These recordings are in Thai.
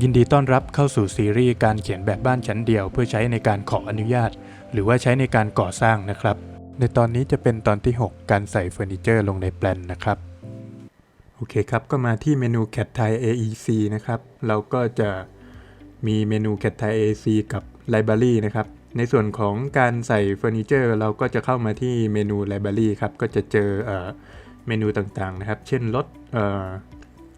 ยินดีต้อนรับเข้าสู่ซีรีส์การเขียนแบบบ้านชั้นเดียว เพื่อใช้ในการขออนุญาต หรือว่าใช้ในการก่อสร้างนะครับ ในตอนนี้จะเป็นตอนที่ 6 การใส่เฟอร์นิเจอร์ลงในแปลนนะครับ โอเคครับ ก็มาที่เมนู Cat Thai AEC นะครับ เราก็จะมีเมนู Cat Thai AEC กับ Library นะครับ ในส่วนของการใส่เฟอร์นิเจอร์ เราก็จะเข้ามาที่เมนู Library ครับ ก็จะเจอเอ่อเมนูต่างๆนะครับ เช่นรถ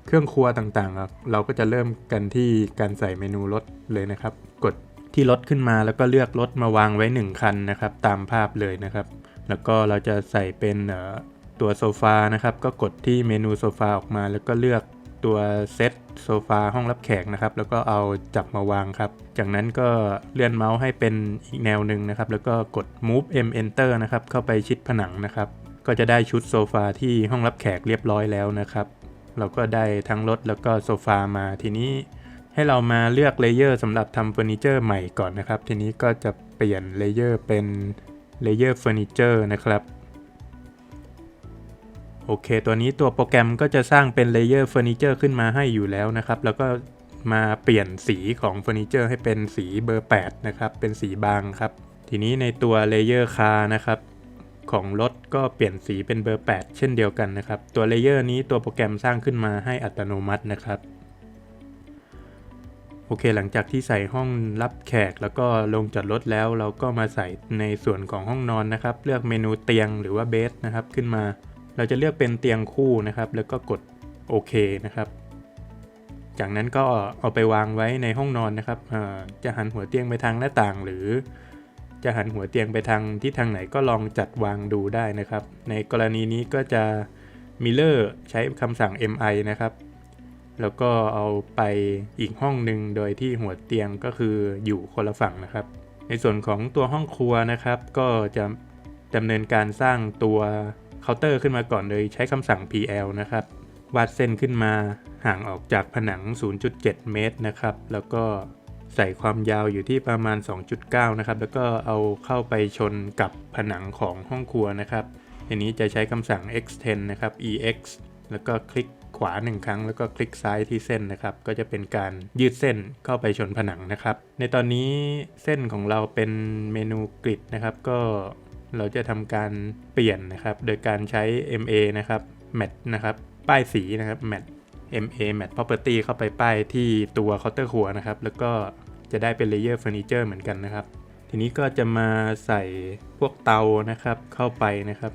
เครื่องครัวต่างๆครับเราก็จะเริ่มกันที่การใส่เมนูรถเลยนะครับ กดที่รถขึ้นมาแล้วก็เลือกรถมาวางไว้ 1 คันนะครับ ตามภาพเลยนะครับ แล้วก็เราจะใส่เป็นตัวโซฟานะครับ ก็กดที่เมนูโซฟาออกมา แล้วก็เลือกตัวเซตโซฟาห้องรับแขกนะครับ แล้วก็เอาจับมาวางครับ จากนั้นก็เลื่อนเมาส์ให้เป็นอีกแนวหนึ่งนะครับ แล้วก็กด move m enter นะครับ เข้าไปชิดผนังนะครับ ก็จะได้ชุดโซฟาที่ห้องรับแขกเรียบร้อยแล้วนะครับ เราก็ได้ทั้งรถแล้วก็โซฟามาทีนี้ให้เรามาเลือกเลเยอร์สำหรับทำเฟอร์นิเจอร์ใหม่ก่อนนะครับ ทีนี้ก็จะเปลี่ยนเลเยอร์เป็นเลเยอร์เฟอร์นิเจอร์นะครับโอเค ตัวนี้ตัวโปรแกรมก็จะสร้างเป็นเลเยอร์เฟอร์นิเจอร์ขึ้นมาให้อยู่แล้วนะครับ แล้วก็มาเปลี่ยนสีของเฟอร์นิเจอร์ให้เป็นสีเบอร์ 8 นะครับ เป็นสีบางครับ ทีนี้ในตัวเลเยอร์คาร์นะครับ ของรถก็เปลี่ยนสีเป็นเบอร์ 8 เช่นเดียวกันนะครับ ตัวเลเยอร์นี้ตัวโปรแกรมสร้างขึ้นมาให้อัตโนมัตินะครับ โอเคหลังจากที่ใส่ห้องรับแขกแล้วก็ลงจอดรถแล้วเราก็มาใส่ในส่วนของห้องนอนนะครับ เลือกเมนูเตียงหรือว่าเบสนะครับขึ้นมา เราจะเลือกเป็นเตียงคู่นะครับ แล้วก็กดโอเคนะครับ จากนั้นก็เอาไปวางไว้ในห้องนอนนะครับจะหันหัวเตียงไปทางหน้าต่างหรือ จะหันหัวเตียงไปทางที่ทางไหนก็ลองจัดวางดูได้นะครับ ในกรณีนี้ก็จะมิเลอร์ใช้คำสั่ง mi นะครับ แล้วก็เอาไปอีกห้องหนึ่งโดยที่หัวเตียงก็คืออยู่คนละฝั่งนะครับ ในส่วนของตัวห้องครัวนะครับ ก็จะดำเนินการสร้างตัวเคาน์เตอร์ขึ้นมาก่อนโดยใช้คำสั่ง pl นะครับวาดเส้นขึ้นมาห่างออกจากผนัง 0.7 เมตรนะครับ แล้วก็ ใส่ความยาวอยู่ที่ประมาณ 2.9 นะครับ แล้วก็เอาเข้าไปชนกับผนังของห้องครัวนะครับอันนี้จะใช้คำสั่ง extend นะครับ ex แล้วก็คลิกขวา 1 ครั้ง แล้วก็คลิกซ้ายที่เส้นนะครับ ก็จะเป็นการยืดเส้นเข้าไปชนผนังนะครับ ในตอนนี้เส้นของเราเป็นเมนูกริดนะครับ ก็เราจะทำการเปลี่ยนนะครับ โดยการใช้ MA นะครับ mat นะครับ ป้ายสีนะครับ mat MA mat property เข้าไปป้ายที่ตัวเคาน์เตอร์ครัวนะครับ แล้วก็ จะได้เป็นเลเยอร์เฟอร์นิเจอร์เหมือนกันนะครับ ทีนี้ก็จะมาใส่พวกเตานะครับเข้าไปนะครับ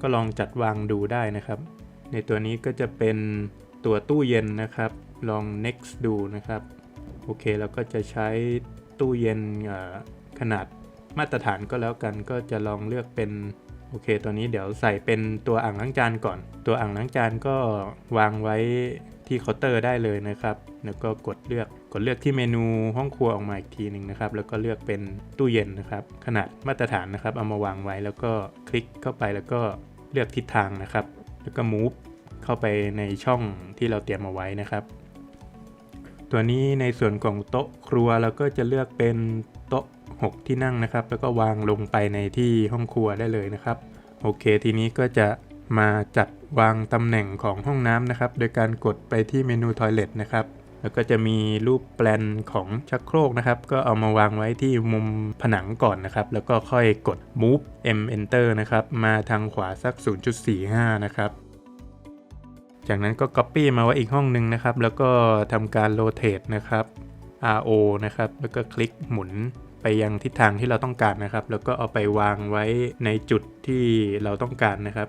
ก็ลองจัดวางดูได้นะครับ ในตัวนี้ก็จะเป็นตัวตู้เย็นนะครับ ลอง next ดูนะครับ โอเคเราก็จะใช้ตู้เย็นขนาดมาตรฐานก็แล้วกันก็จะลองเลือกเป็นโอเคตัวนี้เดี๋ยวใส่เป็นตัวอ่างล้างจานก่อน ตัวอ่างล้างจานก็วางไว้ ที่เคาน์เตอร์ได้เลยนะครับ แล้วก็กดเลือกกดเลือกที่เมนูห้องครัวออกมาอีกทีหนึ่งนะครับ แล้วก็เลือกเป็นตู้เย็นนะครับ ขนาดมาตรฐานนะครับ เอามาวางไว้แล้วก็คลิกเข้าไปแล้วก็เลือกทิศทางนะครับ แล้วก็ move เข้าไปในช่องที่เราเตรียมเอาไว้นะครับ ตัวนี้ในส่วนของโต๊ะครัวเราก็จะเลือกเป็นโต๊ะ 6 ที่นั่งนะครับ แล้วก็วางลงไปในที่ห้องครัวได้เลยนะครับ โอเค ทีนี้ก็จะ มาจัดวางตำแหน่งของห้องน้ำนะครับ โดยการกดไปที่เมนู Toilet นะครับ แล้วก็จะมีรูปแปลนของชักโครกนะครับ ก็เอามาวางไว้ที่มุมผนังก่อนนะครับ แล้วก็ค่อยกด move m enter นะครับ มาทางขวาสัก 0.45 นะครับ จากนั้นก็ Copy มาไว้อีกห้องหนึ่งนะครับ แล้วก็ทำการ Rotate นะครับ RO นะครับ แล้วก็คลิกหมุนไปยังทิศทางที่เราต้องการนะครับ แล้วก็เอาไปวางไว้ในจุดที่เราต้องการนะครับ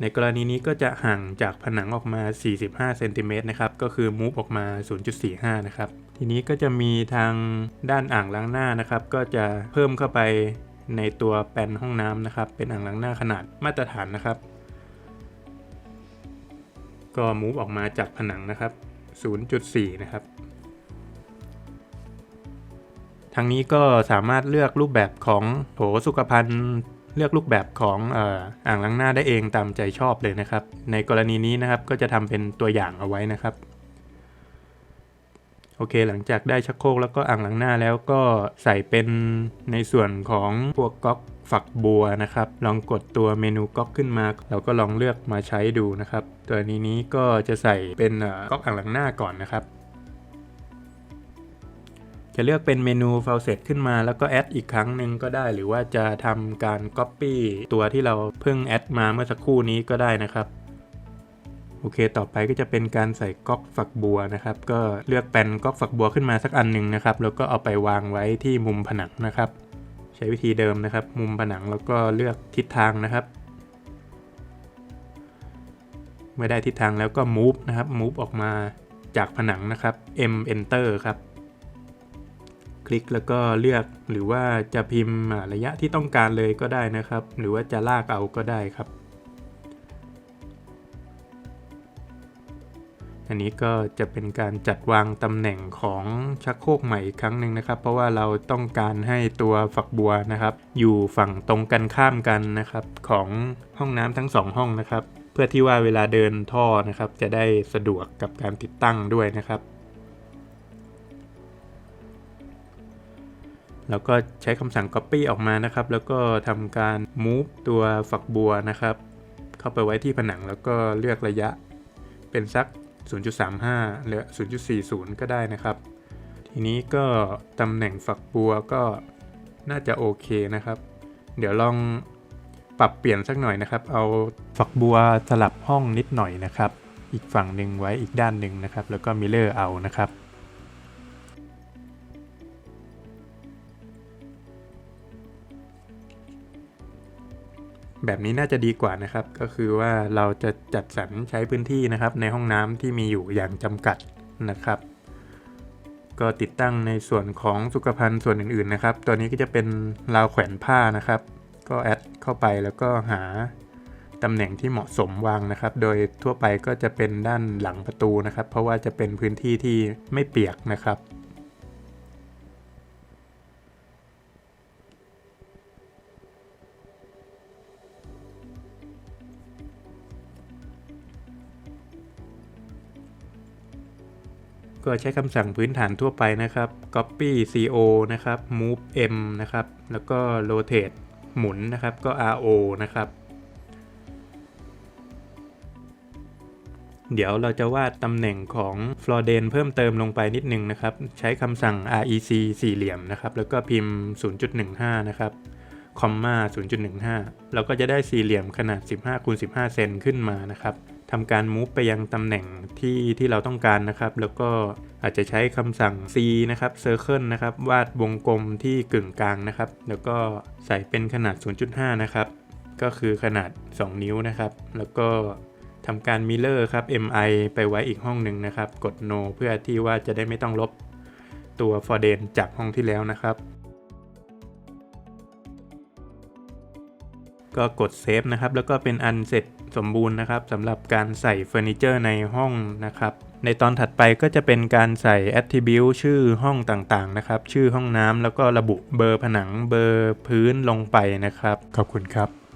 ในกรณีนี้ก็จะห่างจากผนังออกมา 45 เซนติเมตรนะครับ ก็คือ move ออกมา 0.45 นะครับ ทีนี้ก็จะมีทางด้านอ่างล้างหน้านะครับ ก็จะเพิ่มเข้าไปในตัวแปลนห้องน้ำนะครับ เป็นอ่างล้างหน้าขนาดมาตรฐานนะครับ ก็ move ออกมาจากผนังนะครับ 0.4 นะครับทางนี้ก็สามารถเลือกรูปแบบของโถสุขภัณฑ์ เลือกรูปแบบของอ่ออ่างล้างหน้าได้เองตามใจชอบเลยนะครับ ในกรณีนี้นะครับก็จะทำเป็นตัวอย่างเอาไว้นะครับโอเค หลังจากได้ชักโครกแล้วก็อ่างล้างหน้าแล้วก็ใส่เป็นในส่วนของพวกก๊อกฝักบัวนะครับ ลองกดตัวเมนูก๊อกขึ้นมา เราก็ลองเลือกมาใช้ดูนะครับ ตัวนี้นี้ก็จะใส่เป็นก๊อกอ่างล้างหน้าก่อนนะครับ จะเลือกเป็นเมนูฟ a ลเซตขึ้นมาแล้วก็แอดอีกครั้งหนึ่งก็ได้ หรือว่าจะทำการ Copy ตัวที่เราเพิ่งแอดมาเมื่อสักครู่นี้ก็ได้นะครับโอเค ต่อไปก็จะเป็นการใส่ก๊อกฝักบัวนะครับ ก็เลือกแปนก๊อกฝักบัวขึ้นมาสักอันหนึ่งนะครับ แล้วก็เอาไปวางไว้ที่มุมผนังนะครับ ใช้วิธีเดิมนะครับ มุมผนังแล้วก็เลือกทิศทางนะครับ เมื่อได้ทิศทางแล้วก็ move นะครับ move ออกมาจากผนังนะครับ m enter ครับ คลิกแล้วก็เลือกหรือว่าจะพิมพ์ระยะที่ต้องการเลยก็ได้นะครับ หรือว่าจะลากเอาก็ได้ครับ อันนี้ก็จะเป็นการจัดวางตำแหน่งของชักโครกใหม่อีกครั้งหนึ่งนะครับ เพราะว่าเราต้องการให้ตัวฝักบัวนะครับ อยู่ฝั่งตรงกันข้ามกันนะครับ ของห้องน้ำทั้งสองห้องนะครับ เพื่อที่ว่าเวลาเดินท่อนะครับ จะได้สะดวกกับการติดตั้งด้วยนะครับ แล้วก็ใช้คำสั่ง Copy ออกมานะครับ แล้วก็ทำการ Move ตัวฝักบัวนะครับ เข้าไปไว้ที่ผนังแล้วก็เลือกระยะ เป็นสัก 0.35 หรือ 0.40 ก็ได้นะครับ ทีนี้ก็ตำแหน่งฝักบัวก็น่าจะโอเคนะครับ เดี๋ยวลองปรับเปลี่ยนสักหน่อยนะครับ เอาฝักบัวสลับห้องนิดหน่อยนะครับ อีกฝั่งหนึ่งไว้อีกด้านหนึ่งนะครับ แล้วก็มิเลอร์เอานะครับ แบบนี้น่าจะดีกว่านะครับ ก็คือว่าเราจะจัดสรรใช้พื้นที่นะครับ ในห้องน้ำที่มีอยู่อย่างจำกัดนะครับ ก็ติดตั้งในส่วนของสุขภัณฑ์ส่วนอื่นๆนะครับ ตัวนี้ก็จะเป็นราวแขวนผ้านะครับ ก็แอดเข้าไปแล้วก็หาตำแหน่งที่เหมาะสมวางนะครับ โดยทั่วไปก็จะเป็นด้านหลังประตูนะครับ เพราะว่าจะเป็นพื้นที่ที่ไม่เปียกนะครับ ก็ใช้คำสั่งพื้นฐานทั่วไปนะครับ copy co นะครับ move m นะครับ แล้วก็ rotate หมุนนะครับ ก็ ro นะครับ เดี๋ยวเราจะวาดตำแหน่งของ f l o r d e n เพิ่มเติมลงไปนิดนึงนะครับ ใช้คำสั่ง rec สี่เหลี่ยมนะครับ แล้วก็พิมพ์ 0.15 นะครับคอมมา0.15 เราก็จะได้สี่เหลี่ยมขนาด 15คูณ15 เซนขึ้นมานะครับ ทำการ move ไปยังตำแหน่งที่ที่เราต้องการนะครับ แล้วก็อาจจะใช้คำสั่ง C นะครับ circle นะครับ วาดวงกลมที่กึ่งกลางนะครับ แล้วก็ใส่เป็นขนาด 0.5 นะครับ ก็คือขนาด 2 นิ้วนะครับ แล้วก็ทำการ mirror ครับ MI ไปไว้อีกห้องหนึ่งนะครับ กด no เพื่อที่ว่าจะได้ไม่ต้องลบตัว for d e n จากห้องที่แล้วนะครับ ก็กดเซฟนะครับ แล้วก็เป็นอันเสร็จสมบูรณ์นะครับสำหรับการใส่เฟอร์นิเจอร์ในห้องนะครับ ในตอนถัดไปก็จะเป็นการใส่ attribute ชื่อห้องต่างๆนะครับ ชื่อห้องน้ำแล้วก็ระบุเบอร์ผนังเบอร์พื้นลงไปนะครับ ขอบคุณครับ